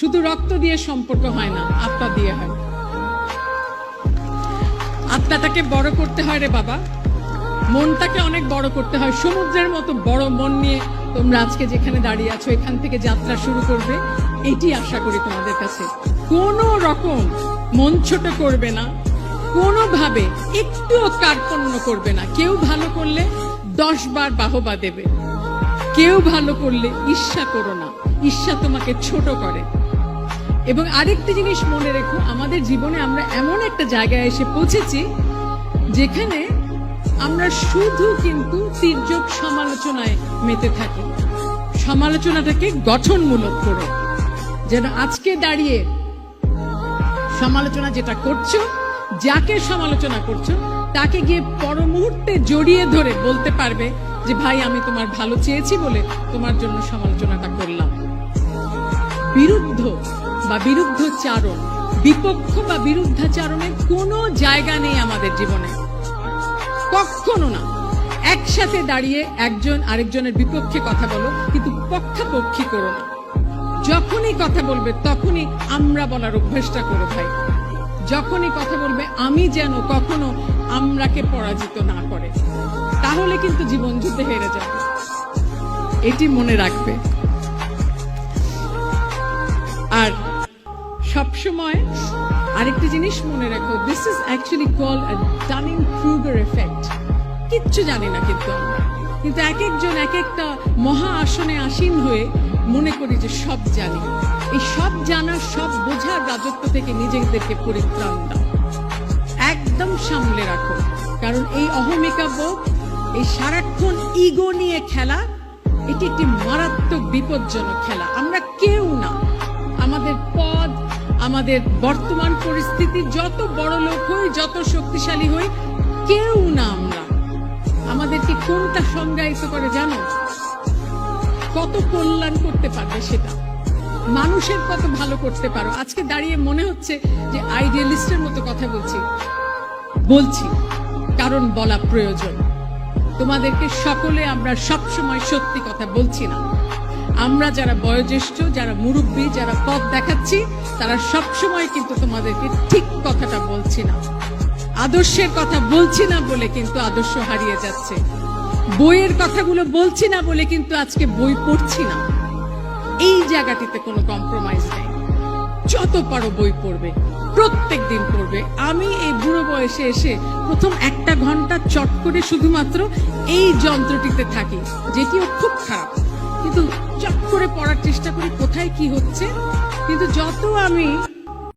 শুধু রক্ত দিয়ে সম্পর্ক হয় না, আত্মা দিয়ে হয়। আত্মাটাকে বড় করতে হয় রে বাবা। মনটাকে অনেক বড় করতে হয়। সমুদ্রের মতো বড় মন নিয়ে তোমরা আজকে যেখানে দাঁড়িয়ে আছো, এখান থেকে যাত্রা শুরু করবে। এটি আশা করি তোমাদের কাছে। কোনো রকম মন ছোট করবে না। কোনোভাবে একটুও কার্পণ্য করবে না। কেউ ভালো করলে দশ বার বাহবা দেবে। কেউ ভালো করলে ঈর্ষা করো না। ঈর্ষা তোমাকে ছোট করে। এবং আরেকটি জিনিস মনে রেখো, আমাদের জীবনে আমরা এমন একটা জায়গায় এসে পৌঁছেছি যেখানে আমরা শুধু কিন্তু তির্যক সমালোচনায় মেতে থাকি। সমালোচনাটাকে গঠনমূলক করে। যেন আজকে দাঁড়িয়ে সমালোচনা যেটা করছ, যাকে সমালোচনা করছ, তাকে গিয়ে পর মুহূর্তে জড়িয়ে ধরে বলতে পারবে যে, ভাই, আমি তোমার ভালো চেয়েছি বলে তোমার জন্য সমালোচনাটা করলাম। বিরুদ্ধ বা বিরুদ্ধচারণ বিপক্ষ বা বিরুদ্ধাচারণের কোনো জায়গা নেই আমাদের জীবনে। কখনো না। একসাথে দাঁড়িয়ে একজন আরেকজনের বিপক্ষে কথা বলো, কিন্তু পক্ষাপক্ষী করো না। যখনই কথা বলবে, তখনই আমরা বলার অভ্যেসটা করে ভাই যখনই কথা বলবে, আমি যেন কখনো আমরাকে পরাজিত না করে। তাহলে কিন্তু জীবন যুদ্ধে হেরে যাবে। এটি মনে রাখবে। সবসময় আরেকটি জিনিস মনে রাখো this is actually call Dunning Kruger effect কিচ্ছু জানি না কিন্তু কিন্তু এক একজন, এক একটা মহা আসনে আসীন হয়ে মনে করি যে সব জানি। এই সব জানার সব বোঝার রাজত্ব থেকে নিজেদেরকে পরিত্রাণ দাও। একদম সামলে রাখো। কারণ এই অহমিকা বোধ, এই সারাক্ষণ ইগো নিয়ে খেলা, এটি একটি মারাত্মক বিপজ্জনক খেলা। আমরা কেউ আমাদের বর্তমান পরিস্থিতি, যত বড় লোক হই, যত শক্তিশালী হই, কেউ না আমরা। আমাদেরকে কোনটা সংজ্ঞায়িত করে জানো? কত কল্যাণ করতে পারবে সেটা। মানুষের কত ভালো করতে পারো। আজকে দাঁড়িয়ে মনে হচ্ছে যে আইডিয়ালিস্টের মতো কথা বলছি। বলছি, কারণ বলা প্রয়োজন। তোমাদেরকে সকলে আমরা সব সময় সত্যি কথা বলছি না। আমরা যারা বয়োজ্যেষ্ঠ, যারা মুরব্বী, যারা পথ দেখাচ্ছি, তারা সব সময় কিন্তু তোমাদেরকে ঠিক কথাটা বলছি না। আদর্শের কথা বলছি না বলে কিন্তু আদর্শ হারিয়ে যাচ্ছে। বইয়ের কথাগুলো বলছি না বলে কিন্তু আজকে বই পড়ছি না। এই জায়গাটিতে কোনো কম্প্রোমাইজ নেই। যত পারো বই পড়বে, প্রত্যেক দিন পড়বে। আমি এই বুড়ো বয়সে এসে প্রথম একটা ঘণ্টা চট করে শুধুমাত্র এই যন্ত্রটিতে থাকি, যেটিও খুব খারাপ। কিন্তু করে পড়ার চেষ্টা করি কোথায় কি হচ্ছে। কিন্তু যত আমি